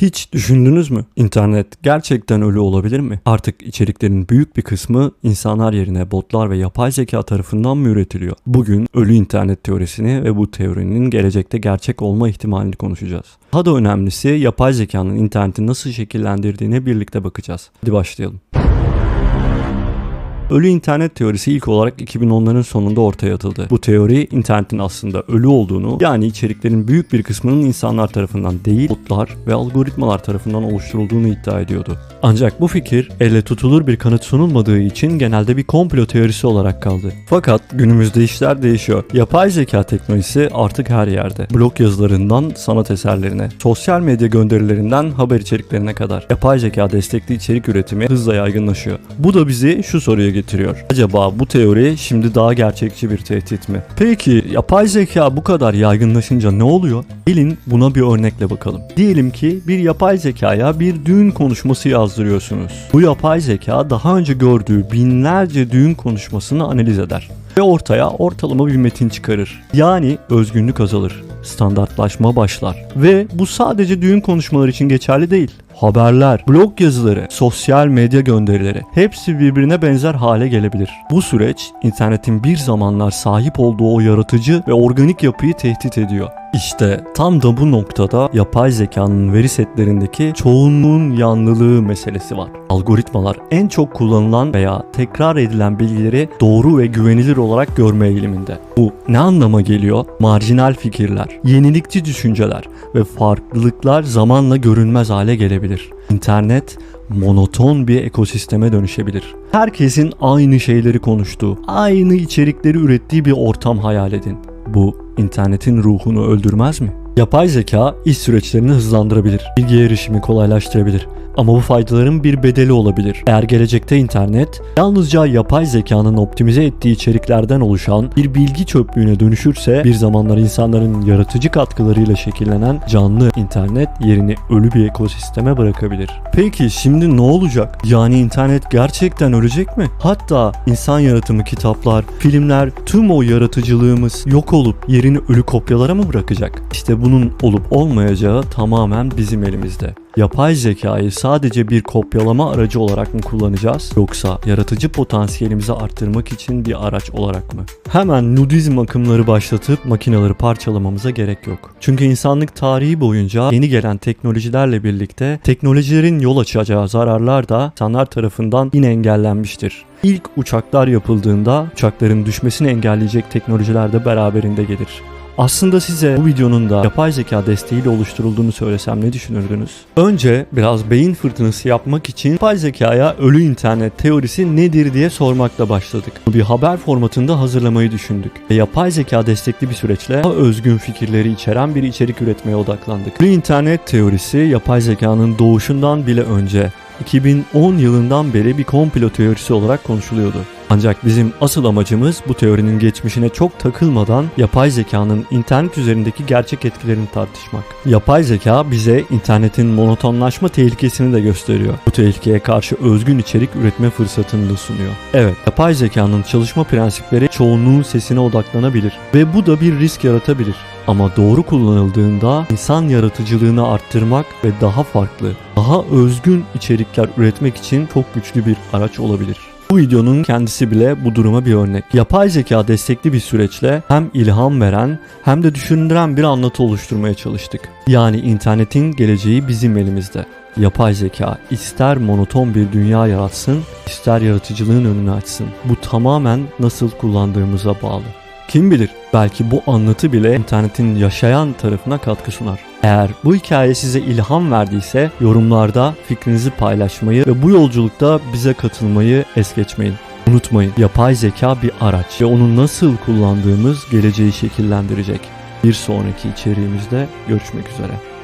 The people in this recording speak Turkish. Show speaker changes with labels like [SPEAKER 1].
[SPEAKER 1] Hiç düşündünüz mü? İnternet gerçekten ölü olabilir mi? Artık içeriklerin büyük bir kısmı insanlar yerine botlar ve yapay zeka tarafından mı üretiliyor? Bugün ölü internet teorisini ve bu teorinin gelecekte gerçek olma ihtimalini konuşacağız. Daha da önemlisi yapay zekanın interneti nasıl şekillendirdiğine birlikte bakacağız. Hadi başlayalım. Ölü internet teorisi ilk olarak 2010'ların sonunda ortaya atıldı. Bu teori internetin aslında ölü olduğunu yani içeriklerin büyük bir kısmının insanlar tarafından değil botlar ve algoritmalar tarafından oluşturulduğunu iddia ediyordu. Ancak bu fikir elle tutulur bir kanıt sunulmadığı için genelde bir komplo teorisi olarak kaldı. Fakat günümüzde işler değişiyor. Yapay zeka teknolojisi artık her yerde. Blog yazılarından sanat eserlerine, sosyal medya gönderilerinden haber içeriklerine kadar. Yapay zeka destekli içerik üretimi hızla yaygınlaşıyor. Bu da bizi şu soruya getiriyor. Acaba bu teori şimdi daha gerçekçi bir tehdit mi? Peki yapay zeka bu kadar yaygınlaşınca ne oluyor? Gelin buna bir örnekle bakalım. Diyelim ki bir yapay zekaya bir düğün konuşması yazdırıyorsunuz. Bu yapay zeka daha önce gördüğü binlerce düğün konuşmasını analiz eder ve ortaya ortalama bir metin çıkarır. Yani özgünlük azalır, standartlaşma başlar. Ve bu sadece düğün konuşmaları için geçerli değil. Haberler, blog yazıları, sosyal medya gönderileri hepsi birbirine benzer hale gelebilir. Bu süreç internetin bir zamanlar sahip olduğu o yaratıcı ve organik yapıyı tehdit ediyor. İşte tam da bu noktada yapay zekanın veri setlerindeki çoğunluğun yanlılığı meselesi var. Algoritmalar en çok kullanılan veya tekrar edilen bilgileri doğru ve güvenilir olarak görme eğiliminde. Bu ne anlama geliyor? Marjinal fikirler, yenilikçi düşünceler ve farklılıklar zamanla görünmez hale gelebilir. İnternet monoton bir ekosisteme dönüşebilir. Herkesin aynı şeyleri konuştuğu, aynı içerikleri ürettiği bir ortam hayal edin. Bu internetin ruhunu öldürmez mi? Yapay zeka iş süreçlerini hızlandırabilir, bilgi erişimi kolaylaştırabilir. Ama bu faydaların bir bedeli olabilir. Eğer gelecekte internet yalnızca yapay zekanın optimize ettiği içeriklerden oluşan bir bilgi çöplüğüne dönüşürse bir zamanlar insanların yaratıcı katkılarıyla şekillenen canlı internet yerini ölü bir ekosisteme bırakabilir. Peki şimdi ne olacak? Yani internet gerçekten ölecek mi? Hatta insan yaratımı kitaplar, filmler, tüm o yaratıcılığımız yok olup yerini ölü kopyalara mı bırakacak? İşte bunun olup olmayacağı tamamen bizim elimizde. Yapay zekayı sadece bir kopyalama aracı olarak mı kullanacağız yoksa yaratıcı potansiyelimizi arttırmak için bir araç olarak mı? Hemen nudizm akımları başlatıp makineleri parçalamamıza gerek yok. Çünkü insanlık tarihi boyunca yeni gelen teknolojilerle birlikte teknolojilerin yol açacağı zararlar da insanlar tarafından yine engellenmiştir. İlk uçaklar yapıldığında uçakların düşmesini engelleyecek teknolojiler de beraberinde gelir. Aslında size bu videonun da yapay zeka desteğiyle oluşturulduğunu söylesem ne düşünürdünüz? Önce biraz beyin fırtınası yapmak için yapay zekaya ölü internet teorisi nedir diye sormakla başladık. Bir haber formatında hazırlamayı düşündük. Ve yapay zeka destekli bir süreçle daha özgün fikirleri içeren bir içerik üretmeye odaklandık. Ölü internet teorisi yapay zekanın doğuşundan bile önce 2010 yılından beri bir komplo teorisi olarak konuşuluyordu. Ancak bizim asıl amacımız bu teorinin geçmişine çok takılmadan yapay zekanın internet üzerindeki gerçek etkilerini tartışmak. Yapay zeka bize internetin monotonlaşma tehlikesini de gösteriyor. Bu tehlikeye karşı özgün içerik üretme fırsatını da sunuyor. Evet, yapay zekanın çalışma prensipleri çoğunluğun sesine odaklanabilir ve bu da bir risk yaratabilir. Ama doğru kullanıldığında insan yaratıcılığını arttırmak ve daha farklı, daha özgün içerikler üretmek için çok güçlü bir araç olabilir. Bu videonun kendisi bile bu duruma bir örnek. Yapay zeka destekli bir süreçle hem ilham veren hem de düşündüren bir anlatı oluşturmaya çalıştık. Yani internetin geleceği bizim elimizde. Yapay zeka ister monoton bir dünya yaratsın, ister yaratıcılığın önünü açsın. Bu tamamen nasıl kullandığımıza bağlı. Kim bilir belki bu anlatı bile internetin yaşayan tarafına katkı sunar. Eğer bu hikaye size ilham verdiyse yorumlarda fikrinizi paylaşmayı ve bu yolculukta bize katılmayı es geçmeyin. Unutmayın yapay zeka bir araç ve onu nasıl kullandığımız geleceği şekillendirecek. Bir sonraki içeriğimizde görüşmek üzere.